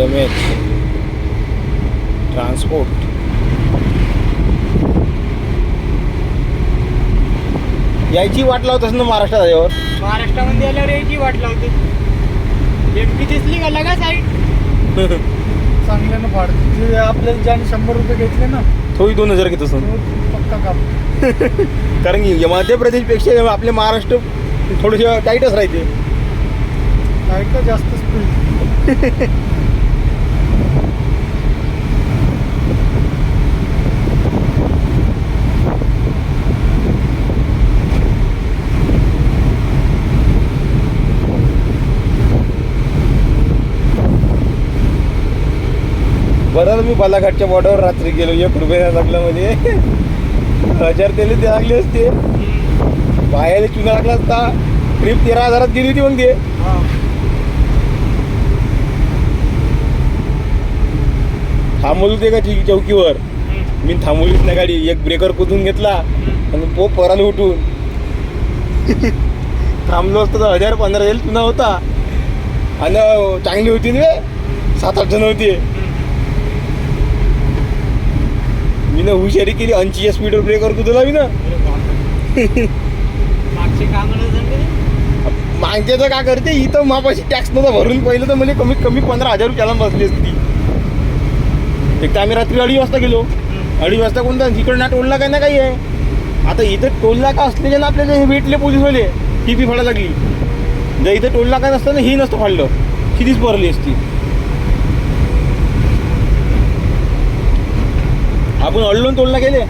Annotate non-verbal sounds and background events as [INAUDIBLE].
M H transport. यायची वाट लावत असं ना महाराष्ट्रात आल्यावर महाराष्ट्रामध्ये आल्यावर यायची वाट लावते. एमपी दिसली का? लगा साईड [LAUGHS] चांगल्यानं फाडते जे आपल्याला ज्याने शंभर रुपये घेतले ना तोही दोन हजार घेत असं तो पक्का काम [LAUGHS] कारण की मध्य प्रदेशपेक्षा आपले महाराष्ट्र थोडेसे टाईटच राहते. का जास्त स्पीड [LAUGHS] बरं मी बालाघाटच्या बॉर्डरवर रात्री गेलो. एक रुपया लागला म्हणजे हजार त्याला ते लागले असते. बाहेर चुना लागला असता. ट्रिप तेरा हजारात गेली होती मग ते थांबवली होते का ची- चौकीवर? मी थांबवलीच नाही गाडी एक ब्रेकर कुदून घेतला आणि पो पराला उठून. [LAUGHS] थांबलो असतो तर हजार पंधरा येईल चुना होता. आणि चांगली होती ना सात आठ जण होती. मी ना हुशारी केली ऐंशीच्या स्पीडवर ब्रेकर कुदला मी ना. [LAUGHS] मागचे मागच्याचं का करते इथं मापाशी टॅक्स नव्हता भरून पहिलं तर मला कमीत कमी पंधरा हजार रुपयाला बसली असती. एक तर आम्ही रात्री अडीच वाजता गेलो. अडीच वाजता कोणता तिकडं टोलला काय ना काही आहे. आता इथं टोलला का असलेले ना आपल्याला हे भेटले पोलीसवाले. ही पी फाडा लागली. जर इथं टोलला काय नसतं ना ही नसतं फाडलं. कितीच भरली असती. आपण अडलून टोलला गेले.